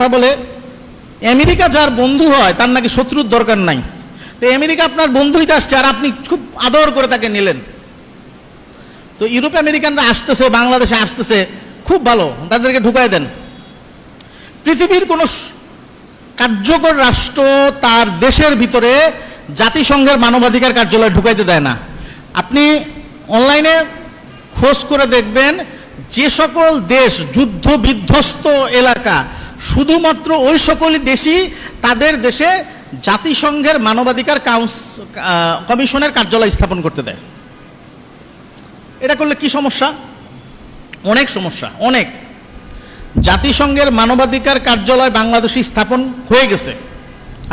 কথা বলে, আমেরিকা যার বন্ধু হয়, তার নাকি শত্রুর দরকার নাই। তো আমেরিকা আপনার বন্ধু হইতে আসছে, আর আপনি খুব আদর করে তাকে নিলেন। তো ইউরোপ আমেরিকানরা আসতেছে, বাংলাদেশে আসতেছে, খুব ভালো, তাদেরকে ঢুকাই দেন। পৃথিবীর কোনো কার্যকর রাষ্ট্র তার দেশের ভিতরে জাতিসংঘের মানবাধিকার কার্যালয় ঢুকাইতে দেয় না। আপনি অনলাইনে খোঁজ করে দেখবেন, যে সকল দেশ যুদ্ধ বিধ্বস্ত এলাকা শুধুমাত্র ওই সকল দেশই তাদের দেশে জাতিসংঘের মানবাধিকার কাউন্স কমিশনের কার্যালয় স্থাপন করতে দেয়। এটা করলে কি সমস্যা? অনেক সমস্যা, অনেক। জাতিসংঘের মানবাধিকার কার্যালয় বাংলাদেশে স্থাপন হয়ে গেছে।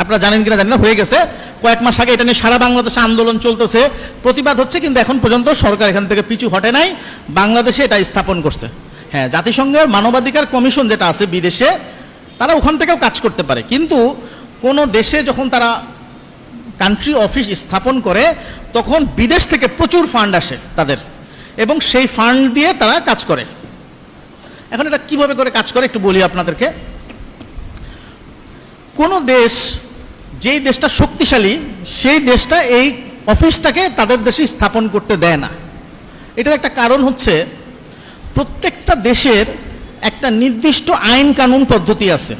আপনারা জানেন কিনা জানেন হয়ে গেছে। কয়েক মাস আগে এটা নিয়ে সারা বাংলাদেশে আন্দোলন চলতেছে। প্রতিবাদ হচ্ছে কিন্তু এখন পর্যন্ত সরকার এখান থেকে পিছু হটে নাই। বাংলাদেশে এটা স্থাপন করছে। হ্যাঁ জাতিসংঘের মানবাধিকার কমিশন যেটা আছে বিদেশে তারা ওখান থেকেও কাজ করতে পারে। কিন্তু কোনো দেশে যখন তারা কান্ট্রি অফিস স্থাপন করে, তখন বিদেশ থেকে প্রচুর ফান্ড আসে তাদের। এবং সেই ফান্ড দিয়ে তারা কাজ করে। এখন এটা কীভাবে করে কাজ করে একটু বলি আপনাদেরকে। কোন দেশ, যেই দেশটা শক্তিশালী, সেই দেশটা এই অফিসটাকে তাদের দেশে স্থাপন করতে দেয় না। এটার একটা কারণ হচ্ছে, প্রত্যেকটা দেশের একটা নির্দিষ্ট আইন কানুন পদ্ধতি আছে,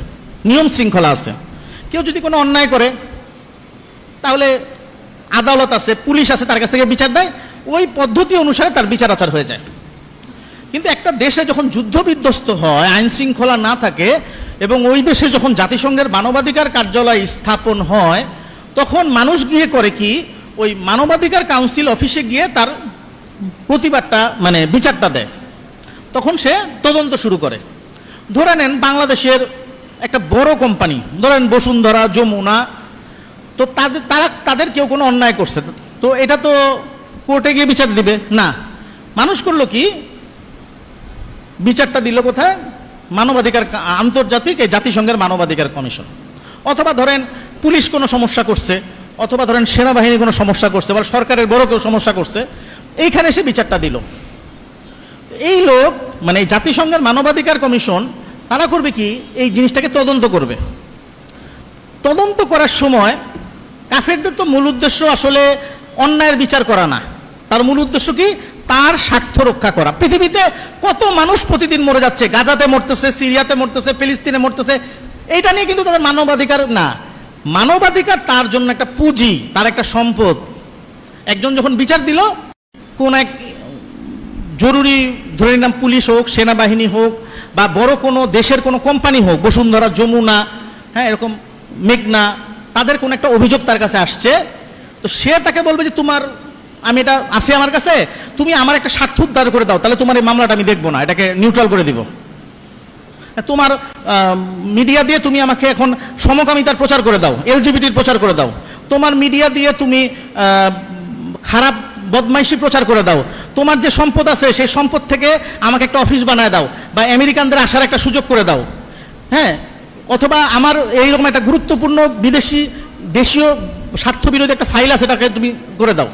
নিয়ম শৃঙ্খলা আছে। কেউ যদি কোনো অন্যায় করে, তাহলে আদালত আছে, পুলিশ আছে তার কাছ থেকে বিচার দেয়, ওই পদ্ধতি অনুসারে তার বিচার আচার হয়ে যায়। কিন্তু একটা দেশে যখন যুদ্ধ বিধ্বস্ত হয়, আইন শৃঙ্খলা না থাকে, এবং ওই দেশে যখন জাতিসংঘের মানবাধিকার কার্যালয় স্থাপন হয়, তখন মানুষ গিয়ে করে কি, ওই মানবাধিকার কাউন্সিল অফিসে গিয়ে তার প্রতিবাদটা মানে বিচারটা দেয়। তখন সে তদন্ত শুরু করে। ধরে নেন বাংলাদেশের একটা বড় কোম্পানি ধরেন বসুন্ধরা, যমুনা, তো তাদের, তারা, তাদের কেউ কোনো অন্যায় করছে। তো এটা তো কোর্টে গিয়ে বিচার দিবে। না, মানুষ করল কি? বিচারটা দিল কোথায়? মানবাধিকার আন্তর্জাতিক, এই জাতিসংঘের মানবাধিকার কমিশন। অথবা ধরেন পুলিশ কোনো সমস্যা করছে, অথবা ধরেন সেনাবাহিনী কোনো সমস্যা করছে, বা সরকারের বড় কেউ সমস্যা করছে, এইখানে সে বিচারটা দিল। এই লোক মানে জাতিসংঘের মানবাধিকার কমিশন, তারা করবে কি? এই জিনিসটাকে তদন্ত করবে। তদন্ত করার সময় কাফেরদের তো মূল উদ্দেশ্য আসলে অন্যায়ের বিচার করা না। তার মূল উদ্দেশ্য কি? তার স্বার্থ রক্ষা করা। পৃথিবীতে কত মানুষ প্রতিদিন মরে যাচ্ছে? গাজাতে মরতেছে, সিরিয়াতে মরতেছে, ফিলিস্তিনে মরতেছে। এইটা নিয়ে কিন্তু তাদের মানবাধিকার না। মানবাধিকার তার জন্য একটা পুঁজি, তার একটা সম্পদ। একজন যখন বিচার দিল, কোন এক জরুরি, ধরে নিলাম পুলিশ হোক, সেনাবাহিনী হোক, বা বড় কোনো দেশের কোনো কোম্পানি হোক, বসুন্ধরা, যমুনা হ্যাঁ এরকম মেঘনা, তাদের কোনো একটা অভিযোগ তার কাছে আসছে। তো সে তাকে বলবে যে, তোমার, আমি এটা, আছে আমার কাছে, তুমি আমার একটা স্বার্থ উদ্ধার করে দাও, তাহলে তোমার এই মামলাটা আমি দেখব না, এটাকে নিউট্রাল করে দিব। তোমার মিডিয়া দিয়ে তুমি আমাকে এখন সমকামিতার প্রচার করে দাও এলজিবিটির প্রচার করে দাও। তোমার মিডিয়া দিয়ে তুমি খারাপ বদমাইশি প্রচার করে দাও। তোমার যে সম্পদ আছে, সেই সম্পদ থেকে আমাকে একটা অফিস বানায় দাও বা আমেরিকানদের আসার একটা সুযোগ করে দাও। হ্যাঁ? অথবা আমার এইরকম একটা গুরুত্বপূর্ণ বিদেশি, দেশীয় স্বার্থবিরোধী একটা ফাইল আছে, এটাকে তুমি করে দাও।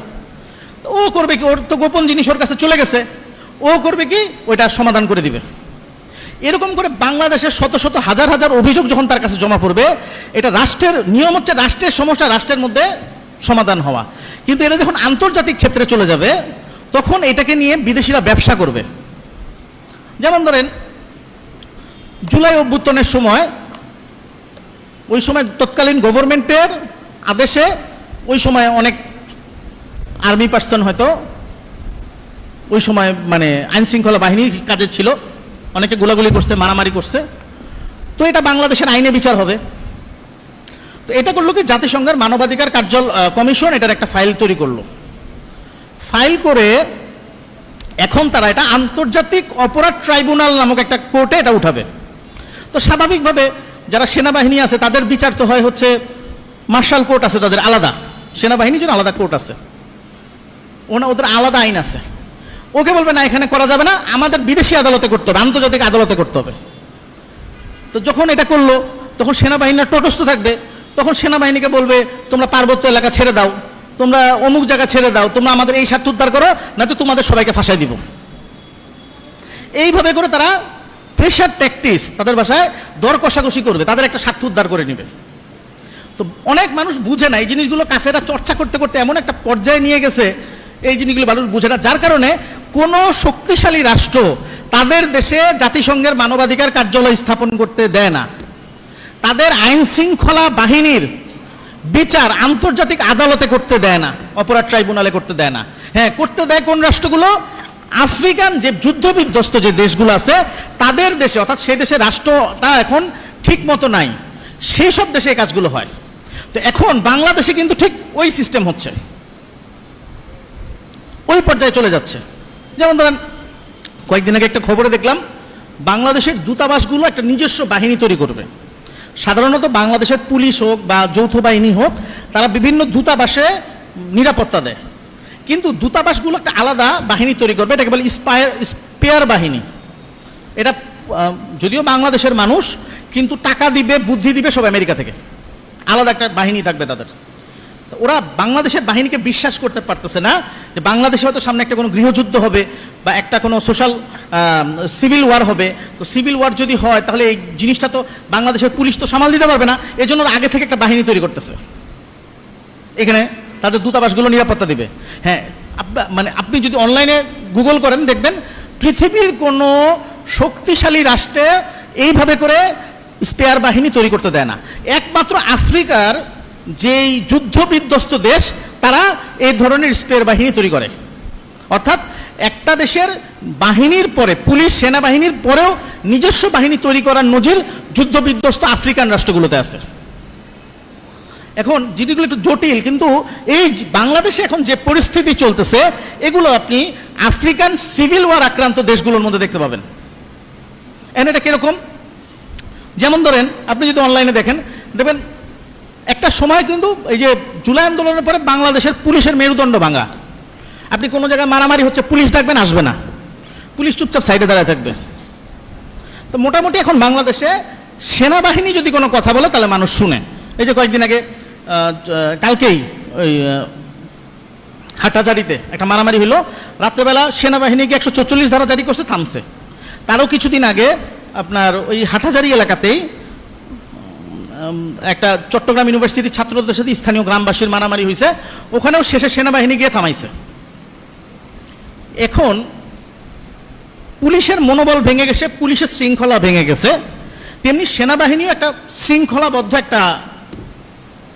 ও করবে কি? ওর তো গোপন জিনিস ওর কাছে চলে গেছে। ও করবে কি? ওইটা সমাধান করে দিবে। এরকম করে বাংলাদেশের শত শত হাজার হাজার অভিযোগ যখন তার কাছে জমা পড়বে, এটা রাষ্ট্রের, নিয়ম হচ্ছে রাষ্ট্রের সমস্যা রাষ্ট্রের মধ্যে সমাধান হওয়া। কিন্তু এটা যখন আন্তর্জাতিক ক্ষেত্রে চলে যাবে, তখন এটাকে নিয়ে বিদেশিরা ব্যবসা করবে। যেমন ধরেন, জুলাই অভ্যুত্থানের সময়, ওই সময় তৎকালীন গভর্নমেন্টের আদেশে ওই সময় অনেক আর্মি পার্সন হয়তো, ওই সময় মানে আইন শৃঙ্খলা বাহিনীর কাজে ছিল। অনেকে গোলাগুলি করছে, মারামারি করছে। তো এটা বাংলাদেশের আইনে বিচার হবে। তো এটা করল কি? জাতিসংঘের মানবাধিকার কার্য কমিশন এটার একটা ফাইল তৈরি করল। ফাইল করে এখন তারা এটা আন্তর্জাতিক অপরাধ ট্রাইব্যুনাল নামক একটা কোর্টে এটা উঠাবে। তো স্বাভাবিকভাবে যারা সেনাবাহিনী আছে, তাদের বিচার তো হয় হচ্ছে মার্শাল কোর্ট আছে, তাদের আলাদা। সেনাবাহিনীর জন্য আলাদা কোর্ট আছে। ওনা ওদের আলাদা আইন আছে। ওকে বলবে, না, এখানে করা যাবে না। আমাদের বিদেশি আদালতে করতে হবে, আন্তর্জাতিক আদালতে করতে হবে। তো যখন এটা করল, তখন সেনাবাহিনীরা তটস্থ থাকবে। তখন সেনাবাহিনীকে বলবে, তোমরা পার্বত্য এলাকা ছেড়ে দাও। তোমরা অমুক জায়গা ছেড়ে দাও। তোমরা আমাদের এই স্বার্থ উদ্ধার করো না তো তোমাদের সবাইকে ফাঁসাই দিব। এইভাবে করে তারা প্রেশার ট্যাকটিস তাদের ভাষায় দর কষাকষি করবে, তাদের একটা স্বার্থ উদ্ধার করে নেবে। তো অনেক মানুষ বুঝে না, এই জিনিসগুলো কাফেরা চর্চা করতে করতে এমন একটা পর্যায়ে নিয়ে গেছে, এই জিনিসগুলো মানুষ বুঝে না। যার কারণে কোনো শক্তিশালী রাষ্ট্র তাদের দেশে জাতিসংঘের মানবাধিকার কার্যালয় স্থাপন করতে দেয় না। তাদের আইন শৃঙ্খলা বাহিনীর বিচার আন্তর্জাতিক আদালতে করতে দেয় না, অপরাধ ট্রাইব্যুনালে করতে দেয় না। হ্যাঁ করতে দেয় কোন রাষ্ট্রগুলো? আফ্রিকান যে যুদ্ধ বিধ্বস্ত যে দেশগুলো আছে, তাদের দেশে, অর্থাৎ সেই দেশের রাষ্ট্রটা এখন ঠিক মতো নাই। সেই সব দেশে এই কাজগুলো হয়। তো এখন বাংলাদেশে কিন্তু ঠিক ওই সিস্টেম হচ্ছে। ওই পর্যায়ে চলে যাচ্ছে। যেমন ধরেন, কয়েকদিন আগে একটা খবরে দেখলাম, বাংলাদেশের দূতাবাসগুলো একটা নিজস্ব বাহিনী তৈরি করবে। সাধারণত বাংলাদেশের পুলিশ হোক বা যৌথ বাহিনী হোক, তারা বিভিন্ন দূতাবাসে নিরাপত্তা দেয়। কিন্তু দূতাবাসগুলো একটা আলাদা বাহিনী তৈরি করবে, এটাকে বলে স্পায়ার, স্পেয়ার বাহিনী। এটা যদিও বাংলাদেশের মানুষ, কিন্তু টাকা দিবে, বুদ্ধি দিবে সব আমেরিকা থেকে। আলাদা একটা বাহিনী থাকবে তাদের। ওরা বাংলাদেশের বাহিনীকে বিশ্বাস করতে পারতেছে না যে বাংলাদেশে হয়তো সামনে একটা কোনো গৃহযুদ্ধ হবে বা একটা কোনো সোশ্যাল সিভিল ওয়ার হবে। তো সিভিল ওয়ার যদি হয়, তাহলে এই জিনিসটা তো বাংলাদেশের পুলিশ তো সামাল দিতে পারবে না। এই জন্য আগে থেকে একটা বাহিনী তৈরি করতেছে। এখানে তাদের দূতাবাসগুলো নিরাপত্তা দিবে। হ্যাঁ মানে আপনি যদি অনলাইনে গুগল করেন, দেখবেন পৃথিবীর কোনো শক্তিশালী রাষ্ট্রে এইভাবে করে স্পেয়ার বাহিনী তৈরি করতে দেয় না। একমাত্র আফ্রিকার যেই যুদ্ধ বিধ্বস্ত দেশ, তারা এই ধরনের স্পেয়ার বাহিনী তৈরি করে। অর্থাৎ একটা দেশের বাহিনীর পরে, পুলিশ, সেনাবাহিনীর পরেও নিজস্ব বাহিনী তৈরি করার নজির যুদ্ধ বিধ্বস্ত আফ্রিকান রাষ্ট্রগুলোতে আছে। এখন জিনিসগুলো একটু জটিল, কিন্তু এই বাংলাদেশে এখন যে পরিস্থিতি চলতেছে, এগুলো আপনি আফ্রিকান সিভিল ওয়ার আক্রান্ত দেশগুলোর মধ্যে দেখতে পাবেন। এখন এটা কীরকম? যেমন ধরেন, আপনি যদি অনলাইনে দেখেন, দেখবেন একটা সময় কিন্তু এই যে জুলাই আন্দোলনের পরে বাংলাদেশের পুলিশের মেরুদণ্ড ভাঙা। আপনি কোনো জায়গায় মারামারি হচ্ছে, পুলিশ ডাকবেন আসবে না। পুলিশ চুপচাপ সাইডে দাঁড়ায় থাকবে। তো মোটামুটি এখন বাংলাদেশে সেনাবাহিনী যদি কোনো কথা বলে, তাহলে মানুষ শুনে। এই যে কয়েকদিন আগে কালকেই ওই হাটাজারিতে একটা মারামারি হলো। রাত্রেবেলা সেনাবাহিনীকে একশো চল্লিশ ধারা জারি করছে, থামছে। তারও কিছুদিন আগে আপনার ওই হাটাজারি এলাকাতেই একটা চট্টগ্রাম ইউনিভার্সিটির ছাত্রদের সাথে স্থানীয় গ্রামবাসীর মারামারি হয়েছে ওখানেও শেষে সেনাবাহিনী গিয়ে থামাইছে। এখন পুলিশের মনোবল ভেঙে গেছে, পুলিশের শৃঙ্খলা ভেঙে গেছে, তেমনি সেনাবাহিনীও একটা শৃঙ্খলাবদ্ধ একটা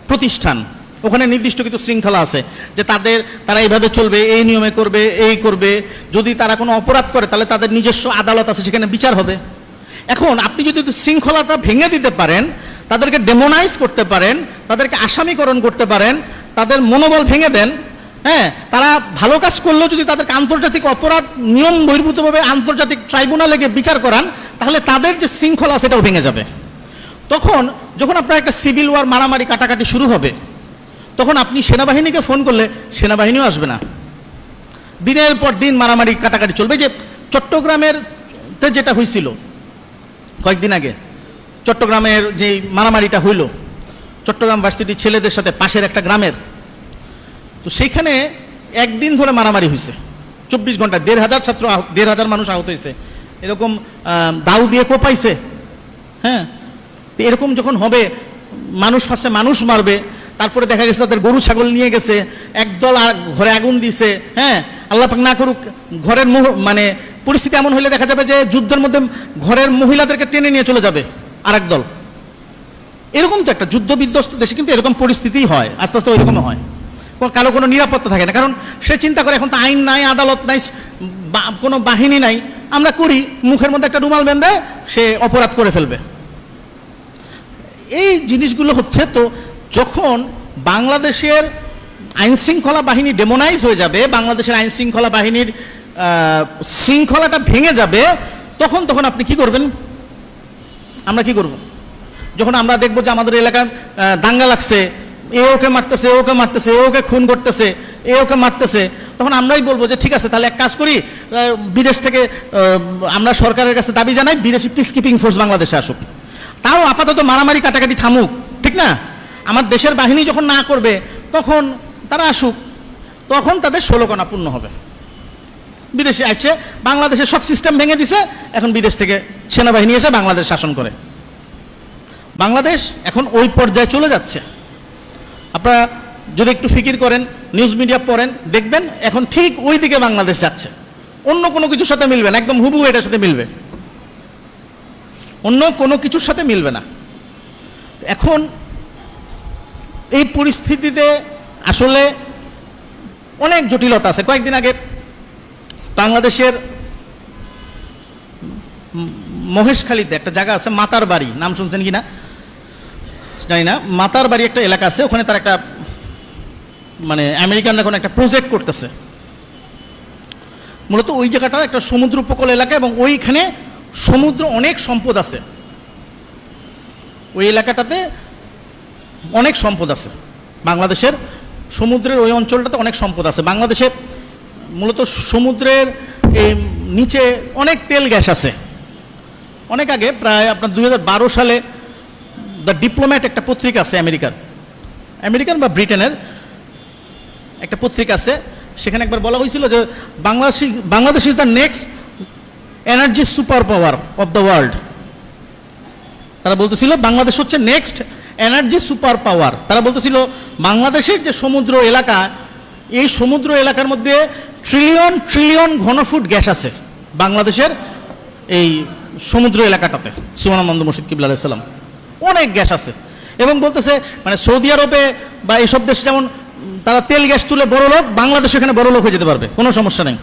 প্রতিষ্ঠান। ওখানে নির্দিষ্ট কিছু শৃঙ্খলা আছে যে তাদের, তারা এইভাবে চলবে, এই নিয়মে করবে, এই করবে। যদি তারা কোনো অপরাধ করে, তাহলে তাদের নিজস্ব আদালত আছে, সেখানে বিচার হবে। এখন আপনি যদি শৃঙ্খলাটা ভেঙে দিতে পারেন তাদেরকে ডেমোনাইজ করতে পারেন, তাদেরকে আসামিকরণ করতে পারেন, তাদের মনোবল ভেঙে দেন হ্যাঁ? তারা ভালো কাজ করলেও যদি তাদেরকে আন্তর্জাতিক অপরাধ নিয়ম বহির্ভূতভাবে আন্তর্জাতিক ট্রাইব্যুনালে গিয়ে বিচার করান, তাহলে তাদের যে শৃঙ্খলা সেটাও ভেঙে যাবে। তখন যখন আপনার একটা সিভিল ওয়ার মারামারি কাটাকাটি শুরু হবে, তখন আপনি সেনাবাহিনীকে ফোন করলে সেনাবাহিনীও আসবে না। দিনের পর দিন মারামারি কাটাকাটি চলবে। যে চট্টগ্রামের যেটা হয়েছিল কয়েকদিন আগে চট্টগ্রামের যে মারামারিটা হইল, চট্টগ্রাম ভার্সিটির ছেলেদের সাথে পাশের একটা গ্রামের, তো সেইখানে একদিন ধরে মারামারি হয়েছে চব্বিশ ঘণ্টা, দেড় হাজার ছাত্র দেড় হাজার মানুষ আহত হয়েছে এরকম দাউ দিয়ে কোপাইছে। হ্যাঁ? তো এরকম যখন হবে, মানুষ ফার্স্টে মানুষ মারবে, তারপরে দেখা গেছে তাদের গরু, ছাগল নিয়ে গেছে, একদল ঘরে আগুন দিছে হ্যাঁ? আল্লাহ পাক না করুক, ঘরের মানে পরিস্থিতি এমন হলে দেখা যাবে যে যুদ্ধের মধ্যে ঘরের মহিলাদেরকে টেনে নিয়ে চলে যাবে। আরেক দল। এরকম তো একটা যুদ্ধ বিধ্বস্ত দেশে কিন্তু এরকম পরিস্থিতিই হয়, আস্তে আস্তে ওইরকম হয়। কারও কোনো নিরাপত্তা থাকে না। কারণ সে চিন্তা করে, এখন তো আইন নাই, আদালত নাই কোনো বাহিনী নাই। আমরা করি, মুখের মধ্যে একটা রুমাল বেঁধে সে অপরাধ করে ফেলবে। এই জিনিসগুলো হচ্ছে তো, যখন বাংলাদেশের আইন শৃঙ্খলা বাহিনী ডেমোনাইজ হয়ে যাবে, বাংলাদেশের আইন শৃঙ্খলা বাহিনীর শৃঙ্খলাটা ভেঙে যাবে, তখন তখন আপনি কি করবেন? আমরা কি করব? যখন আমরা দেখব যে আমাদের এলাকায় দাঙ্গা লাগছে, এ ওকে মারতেছে ওকে মারতেছে, এ ওকে খুন করতেছে, এ ওকে মারতেছে, তখন আমরাই বলব যে ঠিক আছে, তাহলে এক কাজ করি বিদেশ থেকে আমরা সরকারের কাছে দাবি জানাই, বিদেশি পিস কিপিং ফোর্স বাংলাদেশে আসুক। তাও আপাতত মারামারি কাটাকাটি থামুক, ঠিক না? আমার দেশের বাহিনী যখন না করবে, তখন তারা আসুক, তখন তাদের ষোলকণা পূর্ণ হবে। বিদেশে আসছে বাংলাদেশের সব সিস্টেম ভেঙে দিছে, এখন বিদেশ থেকে সেনাবাহিনী এসে বাংলাদেশ শাসন করে। বাংলাদেশ এখন ওই পর্যায়ে চলে যাচ্ছে। আপনারা যদি একটু ফিকির করেন নিউজ মিডিয়া পড়েন, দেখবেন এখন ঠিক ওই দিকে বাংলাদেশ যাচ্ছে। অন্য কোনো কিছুর সাথে মিলবে না, একদম হুবু এটার সাথে মিলবে। অন্য কোনো কিছুর সাথে মিলবে না। এখন এই পরিস্থিতিতে আসলে অনেক জটিলতা আছে। কয়েকদিন আগে বাংলাদেশের মহেশখালীতে একটা জায়গা আছে মাতার বাড়ি নাম শুনছেন কি না জানি না। মাতার বাড়ি একটা এলাকা আছে, ওখানে তার একটা মানে আমেরিকান এখন একটা প্রজেক্ট করতেছে। মূলত ওই জায়গাটা একটা সমুদ্র উপকূল এলাকা এবং ওইখানে সমুদ্র অনেক সম্পদ আছে। ওই এলাকাটাতে অনেক সম্পদ আছে। বাংলাদেশের সমুদ্রের ওই অঞ্চলটাতে অনেক সম্পদ আছে। বাংলাদেশে মূলত সমুদ্রের, এই, নিচে অনেক তেল গ্যাস আছে। অনেক আগে প্রায় আপনার দু হাজার বারো সালে দ্য ডিপ্লোম্যাট একটা পত্রিকা আছে আমেরিকার। আমেরিকান বা ব্রিটেনের একটা পত্রিকা আছে। সেখানে একবার বলা হয়েছিল যে Bangladesh Bangladesh is the next energy super power of the world. তারা বলতেছিল বাংলাদেশ হচ্ছে নেক্সট এনার্জি সুপার পাওয়ার। তারা বলতেছিল বাংলাদেশের যে সমুদ্র এলাকা, এই সমুদ্র এলাকার মধ্যে ট্রিলিয়ন ট্রিলিয়ন ঘনফুট গ্যাস আছে বাংলাদেশের এই সমুদ্র এলাকাটাতে সুমানানন্দ মুর্শিদ কিবলা আলাইসাল্লাম অনেক গ্যাস আছে। এবং বলতেছে মানে সৌদি আরবে বা এইসব দেশ যেমন তারা তেল গ্যাস তুলে বড় লোক, বাংলাদেশ এখানে বড় লোক হয়ে যেতে পারবে, কোনো সমস্যা নেই।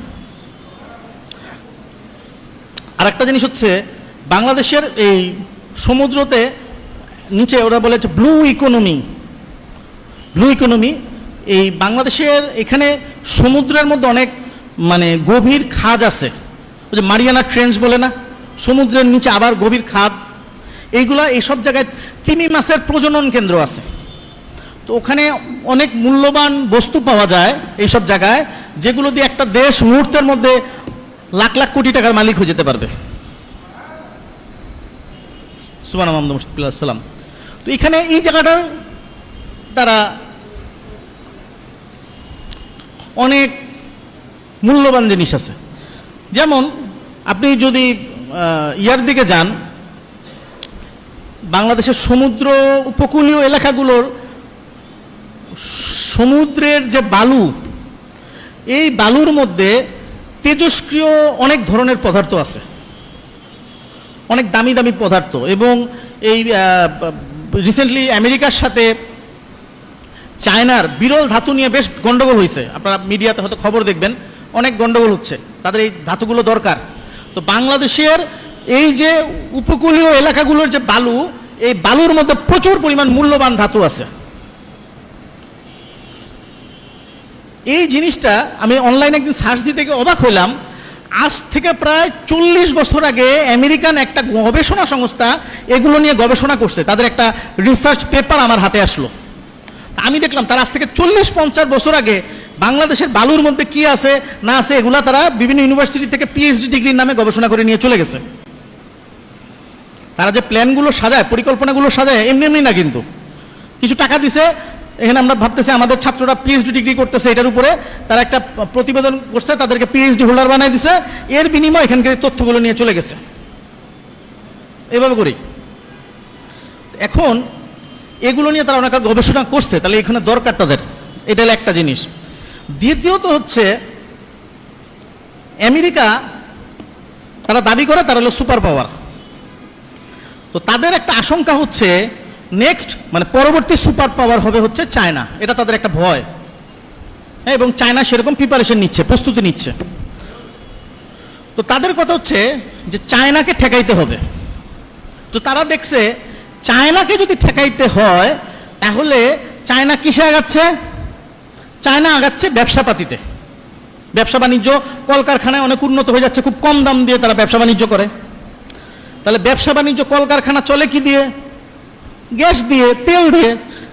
আর একটা জিনিস হচ্ছে, বাংলাদেশের এই সমুদ্রতে নিচে ওরা বলে ব্লু ইকোনমি ব্লু ইকোনমি এই বাংলাদেশের এখানে সমুদ্রের মধ্যে অনেক মানে গভীর খাজ আছে। ওই যে মারিয়ানা ট্রেঞ্চ বলে না? সমুদ্রের নিচে আবার গভীর খাদ। এইগুলা, এইসব জায়গায় তিমি মাছের প্রজনন কেন্দ্র আছে। তো ওখানে অনেক মূল্যবান বস্তু পাওয়া যায় এইসব জায়গায়, যেগুলো দিয়ে একটা দেশ মুহূর্তের মধ্যে লাখ লাখ কোটি টাকার মালিক হয়ে যেতে পারবে। সুবান আহমদ মুশতাম তো এখানে এই জায়গাটার তারা অনেক মূল্যবান জিনিস আছে। যেমন আপনি যদি ইয়ার দিকে যান, বাংলাদেশের সমুদ্র উপকূলীয় এলাকাগুলোর সমুদ্রের যে বালু, এই বালুর মধ্যে তেজস্ক্রিয় অনেক ধরনের পদার্থ আছে। অনেক দামি দামি পদার্থ এবং এই রিসেন্টলি আমেরিকার সাথে চায়নার বিরল ধাতু নিয়ে বেশ গন্ডগোল হয়েছে আপনারা মিডিয়াতে হয়তো খবর দেখবেন, অনেক গন্ডগোল হচ্ছে। তাদের এই ধাতুগুলো দরকার। তো বাংলাদেশের এই যে উপকূলীয় এলাকাগুলোর যে বালু, এই বালুর মধ্যে প্রচুর পরিমাণ মূল্যবান ধাতু আছে। এই জিনিসটা আমি অনলাইনে একদিন সার্চ দিতে গিয়ে অবাক হইলাম। আজ থেকে প্রায় চল্লিশ বছর আগে আমেরিকান একটা গবেষণা সংস্থা এগুলো নিয়ে গবেষণা করছে। তাদের একটা রিসার্চ পেপার আমার হাতে আসলো। আমি দেখলাম তার আজ থেকে চল্লিশ পঞ্চাশ বছর আগে বাংলাদেশের বালুর মধ্যে কি আছে, না আছে, এগুলা তারা বিভিন্ন ইউনিভার্সিটি থেকে পিএইচডি ডিগ্রির নামে গবেষণা করে নিয়ে চলে গেছে। তারা যে প্ল্যানগুলো সাজায়, পরিকল্পনাগুলো সাজায়, এমনি এমনি না কিন্তু। কিছু টাকা দিছে, এখানে আমরা ভাবতেছি আমাদের ছাত্ররা পিএইচডি ডিগ্রি করতেছে, এটার উপরে তারা একটা প্রতিবেদন করছে, তাদেরকে পিএইচডি হোল্ডার বানাই দিছে, এর বিনিময়ে এখানকার তথ্যগুলো নিয়ে চলে গেছে। এভাবে করি এখন এগুলো নিয়ে তারা অনেক গবেষণা করছে তাহলে এখানে দরকার তাদের। এটা একটা জিনিস। দ্বিতীয়ত হচ্ছে আমেরিকা তারা দাবি করে তারা হলো সুপার পাওয়ার। তো তাদের একটা আশঙ্কা হচ্ছে নেক্সট মানে পরবর্তী সুপার পাওয়ার হবে হচ্ছে চায়না। এটা তাদের একটা ভয়। হ্যাঁ, এবং চায়না সেরকম প্রিপারেশন নিচ্ছে প্রস্তুতি নিচ্ছে। তো তাদের কথা হচ্ছে যে চায়নাকে ঠেকাইতে হবে। তো তারা দেখছে চায়নাকে যদি ঠেকাইতে হয়, তাহলে চায়না কিসে আগাচ্ছে? চায়না আগাচ্ছে ব্যবসাপাতিতে। ব্যবসা বাণিজ্য কলকারখানায় অনেক উন্নত হয়ে যাচ্ছে, খুব কম দাম দিয়ে তারা ব্যবসা বাণিজ্য করে। তাহলে ব্যবসা বাণিজ্য কলকারখানা চলে কি দিয়ে? গ্যাস দিয়ে, তেল দিয়ে।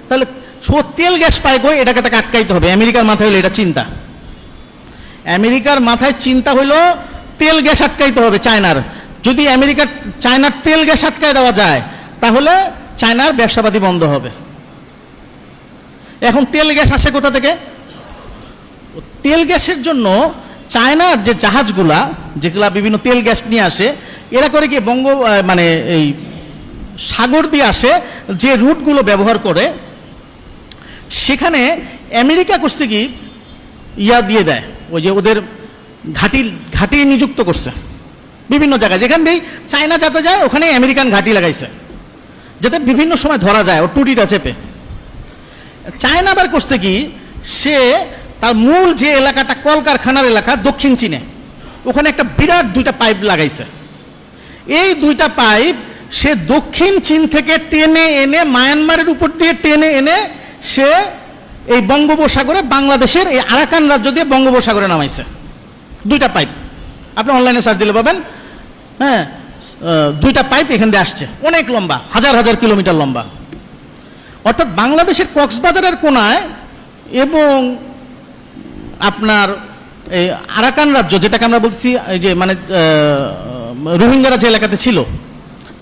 তাহলে তেল গ্যাস পায় কই? এটাকে তাকে আটকাইতে হবে। আমেরিকার মাথায় হলো এটা চিন্তা। আমেরিকার মাথায় চিন্তা হইল তেল গ্যাস আটকাইতে হবে চায়নার। যদি আমেরিকার, চায়নার তেল গ্যাস আটকায় দেওয়া যায় তাহলে চায়নার ব্যবসাবাদী বন্ধ হবে। এখন তেল গ্যাস আসে কোথা থেকে? তেল গ্যাসের জন্য চায়নার যে জাহাজগুলা, যেগুলা বিভিন্ন তেল গ্যাস নিয়ে আসে, এরা করে কি বঙ্গ মানে এই সাগর দিয়ে আসে, যে রুটগুলো ব্যবহার করে, সেখানে আমেরিকা করছে কি, ইয়া দিয়ে দেয়, ওই যে ওদের ঘাটি ঘাটি নিযুক্ত করছে। বিভিন্ন জায়গায়, যেখান দিয়েই চায়না যাতে যায় ওখানে আমেরিকান ঘাটি লাগাইছে। যাতে বিভিন্ন সময় ধরা যায় ও টুটিটা চেপে। চায়না আবার করছে কি, সে তার মূল যে এলাকাটা কলকারখানার এলাকা, দক্ষিণ চীনে, ওখানে একটা বিরাট দুইটা পাইপ লাগাইছে। এই দুইটা পাইপ সে দক্ষিণ চীন থেকে টেনে এনে, মায়ানমারের উপর দিয়ে টেনে এনে সে এই বঙ্গোপসাগরে, বাংলাদেশের এই আরাকান রাজ্য দিয়ে বঙ্গোপসাগরে নামাইছে। দুইটা পাইপ। আপনি অনলাইনে সার্চ দিলে পাবেন। হ্যাঁ দুইটা পাইপ এখান দিয়ে আসছে। অনেক লম্বা, হাজার হাজার কিলোমিটার লম্বা। অর্থাৎ বাংলাদেশের কক্সবাজারের কোনায় এবং আপনার এই আরাকান রাজ্য, যেটাকে আমরা বলছি, এই যে মানে রোহিঙ্গারা যে এলাকাতে ছিল,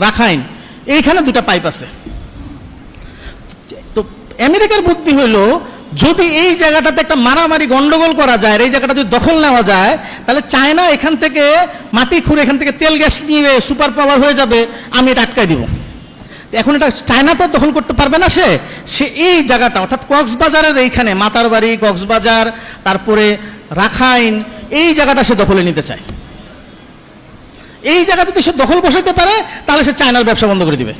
রাখাইন, এইখানে দুটা পাইপ আছে। তো আমেরিকার বুদ্ধি হইল যদি এই জায়গাটাতে একটা মারামারি গন্ডগোল করা যায় এই জায়গাটা যদি দখল নেওয়া যায়, তাহলে চায়না এখান থেকে মাটি খুঁড়ে এখান থেকে তেল গ্যাস নিয়ে সুপার পাওয়ার হয়ে যাবে, আমি এটা আটকাই দিব। এখন এটা চায়না তো দখল করতে পারবে না সে সে এই জায়গাটা, অর্থাৎ কক্সবাজারের এইখানে, মাতারবাড়ি, কক্সবাজার, তারপরে রাখাইন, এই জায়গাটা সে দখলে নিতে চায়। এই জায়গা যদি সে দখল বসাইতে পারে, তাহলে সে চায়নার ব্যবসা বন্ধ করে দিবে।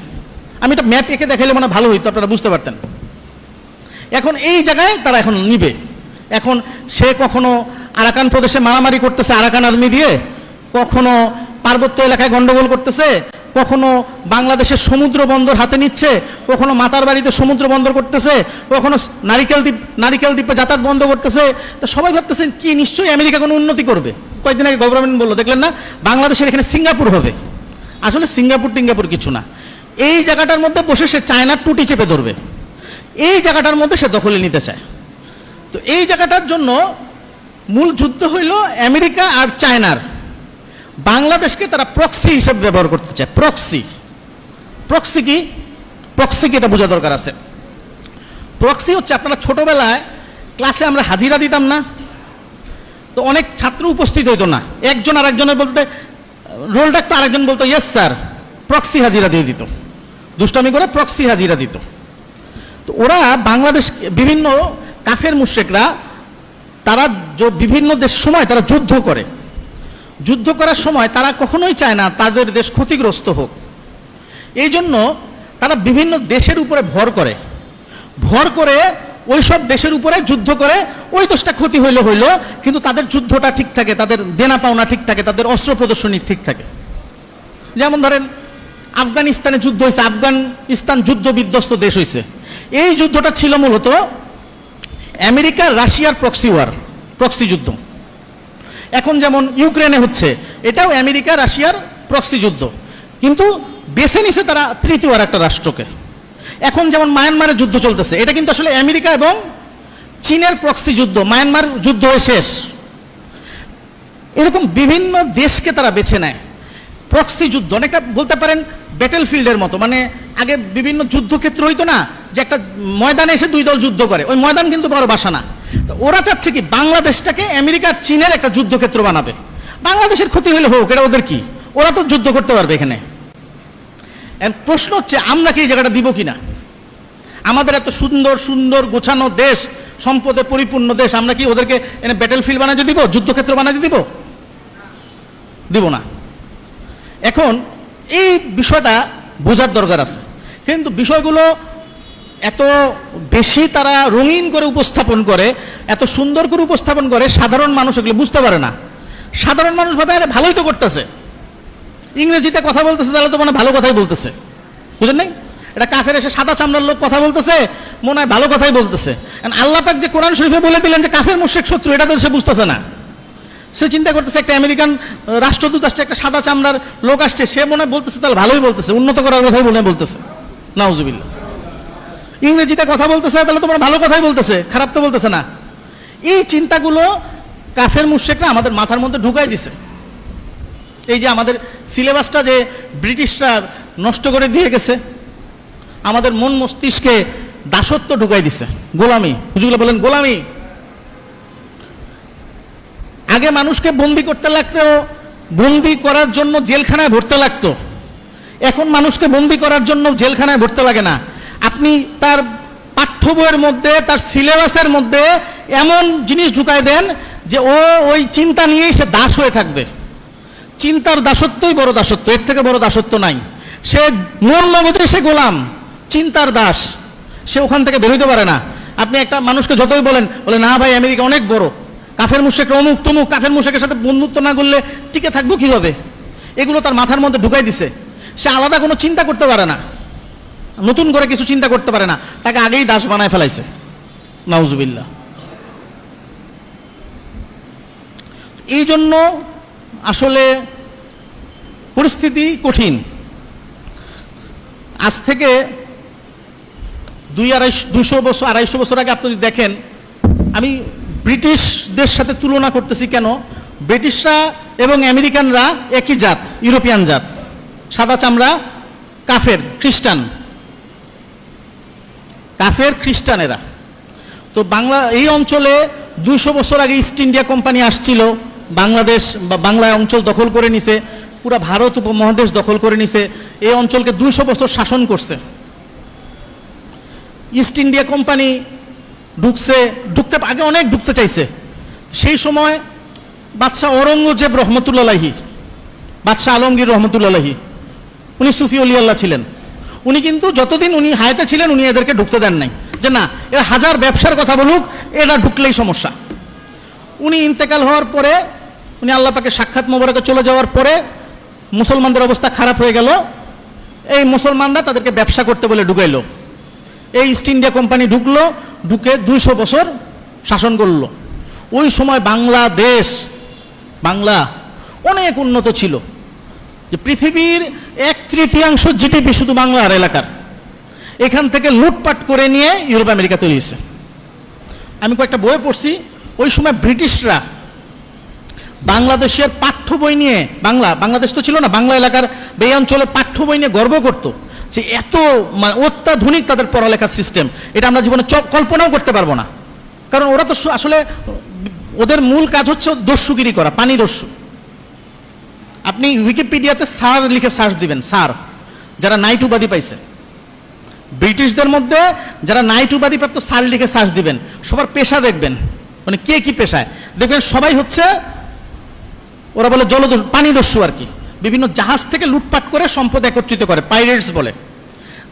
আমি এটা ম্যাপ এঁকে দেখাইলে মানে ভালো হইতো, আপনারা বুঝতে পারতেন। এখন এই জায়গায় তারা এখন নিবে। এখন সে কখনো আরাকান প্রদেশে মারামারি করতেছে আরাকান আর্মি দিয়ে, কখনো পার্বত্য এলাকায় গন্ডগোল করতেছে, কখনো বাংলাদেশের সমুদ্র বন্দর হাতে নিচ্ছে, কখনো মাতার বাড়িতে সমুদ্র বন্দর করতেছে, কখনো নারিকেল দ্বীপ, নারিকেল দ্বীপে যাতায়াত বন্ধ করতেছে। তো সবাই ভাবতেছেন কি, নিশ্চয়ই আমেরিকা কোনো উন্নতি করবে? কয়েকদিন আগে গভর্নমেন্ট বলল, দেখলেন না? বাংলাদেশের এখানে সিঙ্গাপুর হবে। আসলে সিঙ্গাপুর টিঙ্গাপুর কিছু না। এই জায়গাটার মধ্যে বসে সে চায়নার টুটি চেপে ধরবে। এই জায়গাটার মধ্যে সে দখলে নিতে চায়। তো এই জায়গাটার জন্য মূল যুদ্ধ হইল আমেরিকা আর চায়নার। বাংলাদেশকে তারা প্রক্সি হিসেবে ব্যবহার করতে চায়। প্রক্সি প্রক্সি কি? প্রক্সি কি এটা বোঝা দরকার আছে। প্রক্সি হচ্ছে আপনারা ছোটবেলায় ক্লাসে আমরা হাজিরা দিতাম না। তো অনেক ছাত্র উপস্থিত হইতো না। একজন আর একজনের বলতে রোল ডাকতো আরেকজন বলতো ইয়েস স্যার প্রক্সি হাজিরা দিয়ে দিত। দুষ্টামি করে প্রক্সি হাজিরা দিত। তো ওরা বাংলাদেশ বিভিন্ন কাফের মুশ্রেকরা, তারা বিভিন্ন দেশ সময় তারা যুদ্ধ করে। যুদ্ধ করার সময় তারা কখনোই চায় না তাদের দেশ ক্ষতিগ্রস্ত হোক। এই জন্য তারা বিভিন্ন দেশের উপরে ভর করে। ভর করে ওই সব দেশের উপরে যুদ্ধ করে, ওই দেশটা ক্ষতি হইলে হইল, কিন্তু তাদের যুদ্ধটা ঠিক থাকে, তাদের দেনা পাওনা ঠিক থাকে, তাদের অস্ত্র প্রদর্শনী ঠিক থাকে। যেমন ধরেন, আফগানিস্তানে যুদ্ধ হয়েছে আফগানিস্তান যুদ্ধ বিধ্বস্ত দেশ হয়েছে এই যুদ্ধটা ছিল মূলত আমেরিকা রাশিয়ার প্রক্সি ওয়ার প্রক্সি যুদ্ধ। এখন যেমন ইউক্রেনে হচ্ছে, এটাও আমেরিকা রাশিয়ার প্রক্সি যুদ্ধ। কিন্তু বেছে নিছে তারা তৃতীয় আর একটা রাষ্ট্রকে। এখন যেমন মায়ানমারের যুদ্ধ চলতেছে, এটা কিন্তু আসলে আমেরিকা এবং চীনের প্রক্সি যুদ্ধ, মায়ানমার যুদ্ধ শেষ। এরকম বিভিন্ন দেশকে তারা বেছে নেয়। প্রক্সি যুদ্ধ, অনেকটা বলতে পারেন ব্যাটেল ফিল্ডের মতো মানে আগে বিভিন্ন যুদ্ধক্ষেত্র হইতো না যে একটা ময়দানে এসে দুই দল যুদ্ধ করে। ওই ময়দান কিন্তু বড় বাসা না। তো ওরা চাচ্ছে কি বাংলাদেশটাকে আমেরিকা, চীনের একটা যুদ্ধক্ষেত্র বানাবে। বাংলাদেশের ক্ষতি হলে হোক, এটা ওদের কি? ওরা তো যুদ্ধ করতে পারবে এখানে। প্রশ্ন হচ্ছে, আমরা কি এই জায়গাটা দিব কিনা? আমাদের এত সুন্দর সুন্দর গোছানো দেশ, সম্পদে পরিপূর্ণ দেশ, আমরা কি ওদেরকে এনে ব্যাটেল ফিল্ড বানাতে দিব, যুদ্ধক্ষেত্র বানাতে দিব? দিব না। এখন এই বিষয়টা বোঝার দরকার আছে। কিন্তু বিষয়গুলো এত বেশি তারা রঙিন করে উপস্থাপন করে, এত সুন্দর করে উপস্থাপন করে, সাধারণ মানুষ এগুলো বুঝতে পারে না। সাধারণ মানুষ ভাবে, আরে, ভালোই তো করতেছে। ইংরেজিতে কথা বলতেছে, তাহলে তো মানে ভালো কথাই বলতেছে। বুঝেন নাই? এটা কাফের এসে সাদা চামড়ার লোক কথা বলতেছে, মনে হয় ভালো কথাই বলতেছে। আল্লাহ পাক যে কোরআন শরীফে বলে দিলেন যে কাফের মুশেক শত্রু, এটা তো সে বুঝতেছে না। সে চিন্তা করতেছে একটা আমেরিকান রাষ্ট্রদূত আসছে, একটা সাদা চামড়ার লোক আসছে, সে মনে বলতেছে, তাহলে ভালোই বলতেছে, উন্নত করার কথাই মনে বলতেছে। নাউজুবিল্লাহ। ইংরেজিতে কথা বলতেছে, তাহলে তোমার ভালো কথাই বলতেছে, খারাপ তো বলতেছে না। এই চিন্তাগুলো কাফের মুশেকরা আমাদের মাথার মধ্যে ঢুকাই দিছে। এই যে আমাদের সিলেবাসটা যে ব্রিটিশরা নষ্ট করে দিয়ে গেছে, আমাদের মন মস্তিষ্কে দাসত্ব ঢুকাই দিছে। গোলামি হুজুগুলো বলেন গোলামি। আগে মানুষকে বন্দি করতে লাগতো, বন্দি করার জন্য জেলখানায় ভরতে লাগতো। এখন মানুষকে বন্দি করার জন্য জেলখানায় ভরতে লাগে না। আপনি তার পাঠ্য বইয়ের মধ্যে, তার সিলেবাসের মধ্যে এমন জিনিস ঢুকায় দেন যে ও ওই চিন্তা নিয়েই সে দাস হয়ে থাকবে। চিন্তার দাসত্বই বড় দাসত্ব, এর থেকে বড় দাসত্ব নাই। সে মন মগজে সে গোলাম, চিন্তার দাস। সে ওখান থেকে বেরোতে পারে না। আপনি একটা মানুষকে যতই বলেন, বলে, না ভাই, আমেরিকা অনেক বড়। কাফের মুশেক অমুক তমুক কাফের মুশেকের সাথে বন্ধুত্ব না করলে টিকে থাকব কীভাবে? এগুলো তার মাথার মধ্যে ঢুকাই দিছে। সে আলাদা কোনো চিন্তা করতে পারে না। নতুন করে কিছু চিন্তা করতে পারে না। তাকে আগেই দাস বানায় ফেলাইছে। নাউজুবিল্লাহ। এই জন্য আসলে পরিস্থিতি কঠিন। আজ থেকে দুই আড়াইশো, দুশো বছর, আড়াইশো বছর আগে আপনি দেখেন, আমি ব্রিটিশদের সাথে তুলনা করতেছি কেন? ব্রিটিশরা এবং আমেরিকানরা একই জাত, ইউরোপিয়ান জাত। সাদা চামড়া, কাফের, খ্রিস্টান। কাফের, খ্রিস্টানেরা। তো বাংলা, এই অঞ্চলে দুইশো বছর আগে ইস্ট ইন্ডিয়া কোম্পানি আসছিল, বাংলাদেশ বা বাংলা অঞ্চল দখল করে নিছে, পুরো ভারত উপমহাদেশ দখল করে নিছে, এই অঞ্চলকে দুইশো বছর শাসন করছে। ইস্ট ইন্ডিয়া কোম্পানি ঢুকছে, ঢুকতে আগে অনেক ঢুকতে চাইছে। সেই সময় বাদশাহ ঔরঙ্গজেব রহমতুল্লাহি বাদশাহ আলমগীর রহমতুল্লাহি উনি সুফি আল্লাহ ছিলেন। উনি কিন্তু যতদিন উনি হায়াতে ছিলেন, উনি এদেরকে ঢুকতে দেন নাই। যে না, এরা হাজার ব্যবসার কথা বলুক, এরা ঢুকলেই সমস্যা। উনি ইন্তেকাল হওয়ার পরে, উনি আল্লাহ পাকে সাক্ষাৎ মোবারকে চলে যাওয়ার পরে মুসলমানদের অবস্থা খারাপ হয়ে গেল। এই মুসলমানরা তাদেরকে ব্যবসা করতে বলে ঢুকাইলো। এই ইস্ট ইন্ডিয়া কোম্পানি ঢুকলো ঢুকে দুইশো বছর শাসন করল। ওই সময় বাংলাদেশ, বাংলা অনেক উন্নত ছিল। যে পৃথিবীর এক তৃতীয়াংশ জিডিপি শুধু বাংলার এলাকার। এখান থেকে লুটপাট করে নিয়ে ইউরোপ, আমেরিকা তৈরি হয়েছে। আমি কয়েকটা বই পড়ছি। ওই সময় ব্রিটিশরা বাংলাদেশের পাঠ্য বই নিয়ে, বাংলা, বাংলাদেশ তো ছিল না, বাংলা এলাকার এই অঞ্চলে পাঠ্য বই নিয়ে গর্ব করত। যে এত মানে অত্যাধুনিক তাদের পড়ালেখার সিস্টেম এটা আমরা জীবনে কল্পনাও করতে পারব না। কারণ ওরা তো আসলে ওদের মূল কাজ হচ্ছে দস্যুগিরি করা, পানি দস্যু। আপনি উইকিপিডিয়াতে সার লিখে সার্চ দিবেন, সার। যারা নাইট উপাধি পাইছে। ব্রিটিশদের মধ্যে যারা নাইট উপাধি প্রাপ্ত সার লিখে সার্চ দিবেন, সবার পেশা দেখবেন। মানে কে কি পেশায়? দেখবেন সবাই হচ্ছে, ওরা বলে জলদস্যু পানিদস্যু আর কি। বিভিন্ন জাহাজ থেকে লুটপাট করে সম্পদ একত্রিত করে পাইরেটস বলে।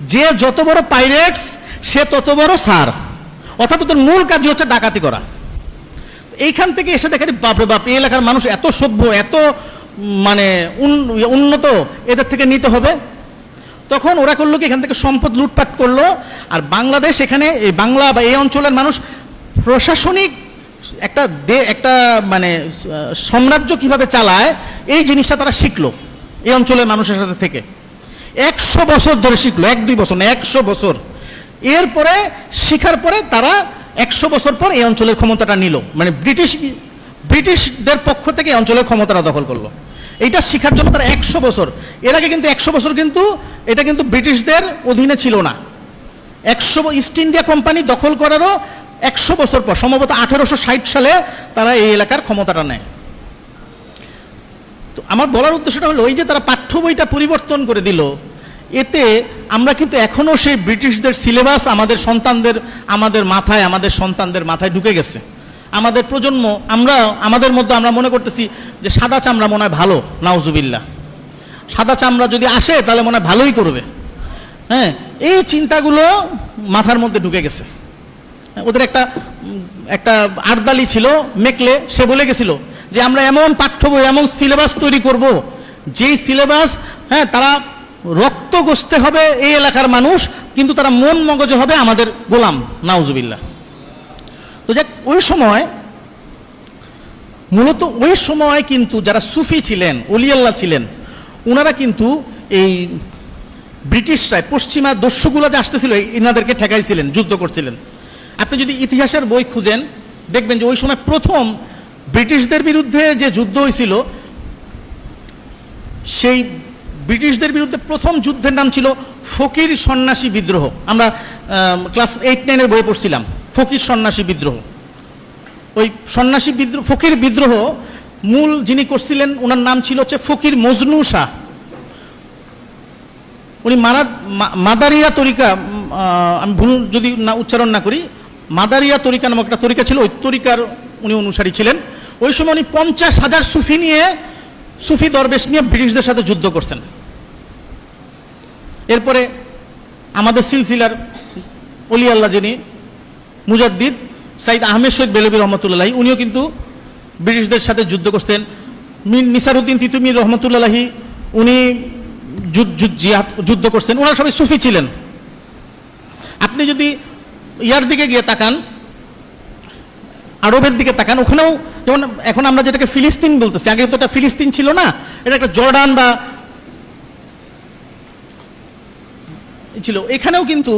যে যত বড় পাইরেটস সে তত বড় সার। অর্থাৎ ওদের মূল কাজই হচ্ছে ডাকাতি করা। এইখান থেকে এসে দেখে বাপরে বাপ, এই এলাকার মানুষ এত সভ্য, এত মানে উন- উন্নত, এদের থেকে নিতে হবে। তখন ওরা করল কি, এখান থেকে সম্পদ লুটপাট করল। আর বাংলাদেশ এখানে, এই বাংলা বা এই অঞ্চলের মানুষ প্রশাসনিক একটা দে, একটা মানে সাম্রাজ্য কীভাবে চালায়, এই জিনিসটা তারা শিখলো, এই অঞ্চলের মানুষের সাথে থেকে। একশো বছর ধরে শিখলো, এক, দুই বছর না, একশো বছর। এরপরে, শিখার পরে তারা একশো বছর পর এই অঞ্চলের ক্ষমতাটা নিল। মানে ব্রিটিশ, ব্রিটিশদের পক্ষ থেকে এই অঞ্চলের ক্ষমতাটা দখল করল। এইটা শিখার জন্য তারা একশো বছর। এর আগে কিন্তু একশো বছর কিন্তু, এটা কিন্তু ব্রিটিশদের অধীনে ছিল না। একশো, ইস্ট ইন্ডিয়া কোম্পানি দখল করারও একশো বছর পর, সম্ভবত আঠেরোশো ষাট সালে তারা এই এলাকার ক্ষমতাটা নেয়। তো আমার বলার উদ্দেশ্যটা হলো, ওই যে তারা পাঠ্য বইটা পরিবর্তন করে দিল, এতে আমরা কিন্তু এখনও সেই ব্রিটিশদের সিলেবাস আমাদের সন্তানদের, আমাদের মাথায়, আমাদের সন্তানদের মাথায় ঢুকে গেছে। আমাদের প্রজন্ম, আমরা, আমাদের মধ্যে আমরা মনে করতেছি যে সাদা চামড়া মনে হয় ভালো নাউজুবিল্লা সাদা চামড়া যদি আসে, তাহলে মনে হয় ভালোই করবে। হ্যাঁ এই চিন্তাগুলো মাথার মধ্যে ঢুকে গেছে। ওদের একটা একটা আর্দালি ছিল, মেকলে, সে বলে গেছিল যে আমরা এমন পাঠ্য বই, এমন সিলেবাস তৈরি করব, যেই সিলেবাস হ্যাঁ তারা রক্ত গসতে হবে এই এলাকার মানুষ, কিন্তু তারা মন মগজে হবে আমাদের গোলাম নাউজুবিল্লা তো যাক, ওই সময়, মূলত ওই সময় কিন্তু যারা সুফি ছিলেন অলিয়াল্লাহ ছিলেন ওনারা কিন্তু এই ব্রিটিশরাই, পশ্চিমা দস্যুগুলো যে আসতেছিল এনাদেরকে ঠেকাইছিলেন, যুদ্ধ করছিলেন। আপনি যদি ইতিহাসের বই খুঁজেন, দেখবেন যে ওই সময় প্রথম ব্রিটিশদের বিরুদ্ধে যে যুদ্ধ হয়েছিল, সেই ব্রিটিশদের বিরুদ্ধে প্রথম যুদ্ধের নাম ছিল ফকির সন্ন্যাসী বিদ্রোহ। আমরা ক্লাস এইট, নাইনের বই পড়ছিলাম, ফকির সন্ন্যাসী বিদ্রোহ। ওই সন্ন্যাসী বিদ্রোহ, ফকির বিদ্রোহ মূল যিনি করছিলেন, ওনার নাম ছিল হচ্ছে ফকির মজনু শাহ। উনি মারা মাদারিয়া তরিকা আমি ভুল যদি না উচ্চারণ না করি মাদারিয়া তরিকা নামক একটা তরিকা ছিল, ওই তরিকার উনি অনুসারী ছিলেন। ওই সময় উনি পঞ্চাশ হাজার সুফি নিয়ে, সুফি দরবেশ নিয়ে ব্রিটিশদের সাথে যুদ্ধ করছেন। এরপরে আমাদের সিলসিলার অলি আল্লাহ যিনি, মুজাদ্দিদ সাইদ আহমেদ শহীদ বেলবি রহমতুল্লাহি, উনিও কিন্তু ব্রিটিশদের সাথে যুদ্ধ করতেন মিন নিসারুদ্দিন তিতুমির রহমতুল্লাহি, উনি যুদ্ধ করছেন। ওনারা সবাই সুফি ছিলেন। আপনি যদি ইয়ার দিকে গিয়ে তাকান, আরবের দিকে তাকান, ওখানেও যেমন এখন আমরা যেটাকে ফিলিস্তিন বলতেছি, আগে তো এটা ফিলিস্তিন ছিল না, এটা একটা জর্ডান বা ছিল। এখানেও কিন্তু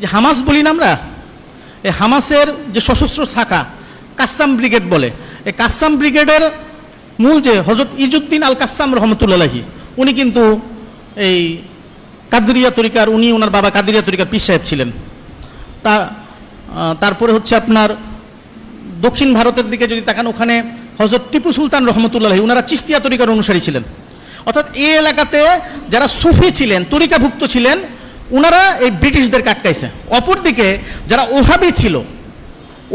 যে হামাস বলি না আমরা, এই হামাসের যে সশস্ত্র শাখা কাস্সাম ব্রিগেড বলে, এই কাস্সাম ব্রিগেডের মূল যে হজরত ইজুদ্দিন আল কাস্সাম রহমতুল্লাহি, উনি কিন্তু এই কাদরিয়া তরিকার, উনি ওনার বাবা কাদরিয়া তরিকার পীর সাহেব ছিলেন। তা তারপরে হচ্ছে আপনার দক্ষিণ ভারতের দিকে যদি তাকান, ওখানে হজরত টিপু সুলতান রহমতুল্লাহ ওনারা চিস্তিয়া তরিকার অনুসারী ছিলেন। অর্থাৎ এই এলাকাতে যারা সুফি ছিলেন, তরিকাভুক্ত ছিলেন ওনারা এই ব্রিটিশদের কাটকাইছে অপরদিকে যারা ওহাবি ছিল,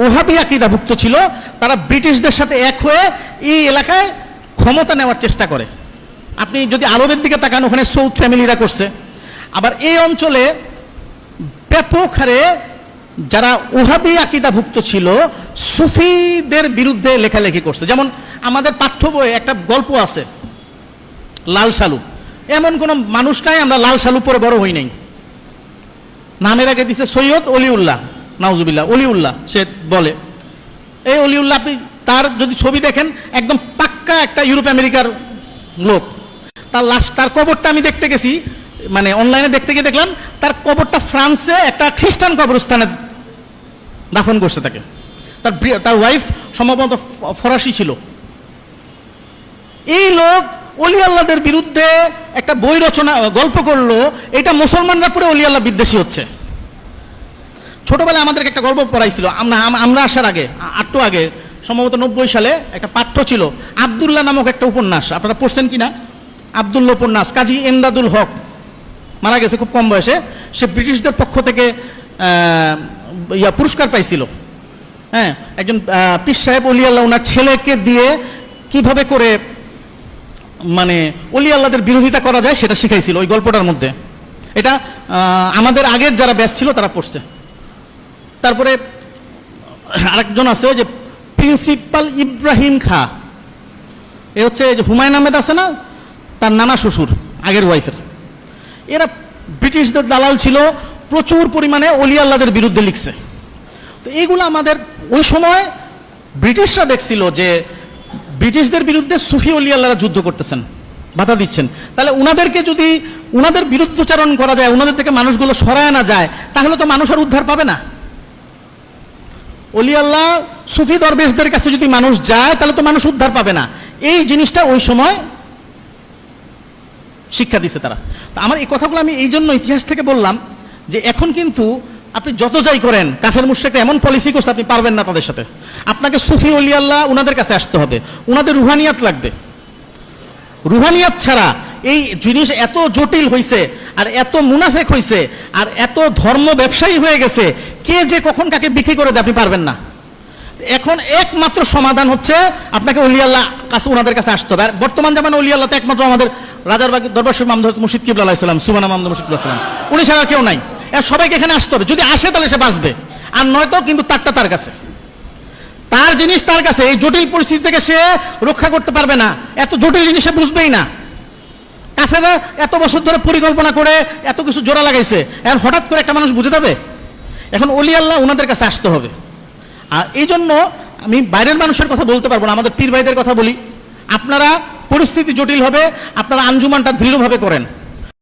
ওহাবি আকিদাভুক্ত ছিল, তারা ব্রিটিশদের সাথে এক হয়ে এই এলাকায় ক্ষমতা নেওয়ার চেষ্টা করে। আপনি যদি আরবের দিকে তাকান, ওখানে সৌথ ফ্যামিলিরা করছে। আবার এই অঞ্চলে ব্যাপক হারে যারা ওহাবি আকিদাভুক্ত ছিল, সুফিদের বিরুদ্ধে লেখালেখি করছে। যেমন আমাদের পাঠ্য বইয়ে একটা গল্প আছে, লাল সালু এমন কোনো মানুষ নাই, আমরা লাল সালু পরে বড় হই নাই। নামের আগে দিছে সৈয়দ অলিউল্লাহ, নাউজুবিল্লাহ, অলিউল্লাহ, সে বলে। এই অলিউল্লাহ, আপনি তার যদি ছবি দেখেন, একদম পাক্কা একটা ইউরোপ আমেরিকার লোক। তার লাশ, তার কবরটা আমি দেখতে গেছি মানে অনলাইনে দেখতে গিয়ে দেখলাম, তার কবরটা ফ্রান্সে একটা খ্রিস্টান কবরস্থানে দাফন করছে তাকে। তার তার ওয়াইফ সম্ভবত ফরাসি ছিল। এই লোক অলি আল্লাহদের বিরুদ্ধে একটা বই রচনা গল্প করল, এটা মুসলমানরা পরে অলি আল্লাহ বিদ্বেষী হচ্ছে। ছোটবেলায় আমাদেরকে একটা গল্প পড়াইছিল, আমরা আমরা আসার আগে আটটু আগে, সম্ভবত নব্বই সালে একটা পাঠ্য ছিল, আবদুল্লাহ নামক একটা উপন্যাস, আপনারা পড়ছেন কিনা? আবদুল্লাহ উপন্যাস, কাজী এমদাদুল হক। মারা গেছে খুব কম বয়সে, সে ব্রিটিশদের পক্ষ থেকে ইয়া পুরস্কার পাইছিল। হ্যাঁ একজন পীর সাহেব অলি আল্লাহ ওনার ছেলেকে দিয়ে কীভাবে করে মানে অলি আল্লাহদের বিরোধিতা করা যায় সেটা শিখাইছিল ওই গল্পটার মধ্যে। এটা আমাদের আগের যারা ব্যাচ ছিল তারা পড়ছে। তারপরে, আরেকজন আছে যে প্রিন্সিপাল ইব্রাহিম খা। এ হচ্ছে হুমায়ুন আহমেদ আছে না? তার নানা শ্বশুর, আগের ওয়াইফের। এরা ব্রিটিশদের দালাল ছিল, প্রচুর পরিমাণে অলি আল্লাহদের বিরুদ্ধে লিখছে। তো এইগুলো আমাদের, ওই সময় ব্রিটিশরা দেখছিল যে ব্রিটিশদের বিরুদ্ধে সুফি অলি আল্লাহরা যুদ্ধ করতেছেন, বাধা দিচ্ছেন। তাহলে উনাদেরকে যদি, উনাদের বিরুদ্ধচারণ করা যায়, উনাদের থেকে মানুষগুলো সরায় না যায়, তাহলে তো মানুষ আর উদ্ধার পাবে না। অলি আল্লাহ সুফি দরবেশদের কাছে যদি মানুষ যায়, তাহলে তো মানুষ উদ্ধার পাবে না। এই জিনিসটা ওই সময় শিক্ষা দিছে তারা। তো আমার এই কথাগুলো আমি এই জন্য ইতিহাস থেকে বললাম যে এখন কিন্তু আপনি যত যাই করেন, কাফের মুশ্রেকটা এমন পলিসি করছে, আপনি পারবেন না তাদের সাথে। আপনাকে সুফি আল্লাহ উনাদের কাছে আসতে হবে। উনাদের রুহানিয়াত লাগবে। রুহানিয়াত ছাড়া এই জিনিস এত জটিল হয়েছে আর এত মুনাফেক হয়েছে আর এত ধর্ম ব্যবসায়ী হয়ে গেছে, কে যে কখন কাকে বিক্রি করে আপনি পারবেন না। এখন একমাত্র সমাধান হচ্ছে আপনাকে অলিয়াল্লাহ কাছে ওনাদের কাছে আসতে হবে। আর বর্তমান জামানে অলিয়াল্লাহ তো একমাত্র আমাদের রাজারবাগ দরবার শরীফ মামদ মুর্শিদ কিবলা আলাইসালাম সুবানা মামদ মুর্শিদ সালাম। উনি ছাড়া কেউ নাই। সবাইকে এখানে আসতে হবে। যদি আসে তাহলে সে বাঁচবে। আর নয়তো কিন্তু তারটা তার কাছে। তার জিনিস তার কাছে। এই জটিল পরিস্থিতি থেকে সে রক্ষা করতে পারবে না। এত জটিল জিনিস সে বুঝবেই না। কাফেরা এত বছর ধরে পরিকল্পনা করে এত কিছু জোড়া লাগাইছে। এখন হঠাৎ করে একটা মানুষ বুঝে যাবে? এখন অলি আল্লাহ ওনাদের কাছে আসতে হবে। আর এই জন্য আমি বাইরের মানুষের কথা বলতে পারব না। আমাদের পীর ভাইদের কথা বলি। আপনারা পরিস্থিতি জটিল হবে আপনারা আঞ্জুমানটা দৃঢ়ভাবে করেন।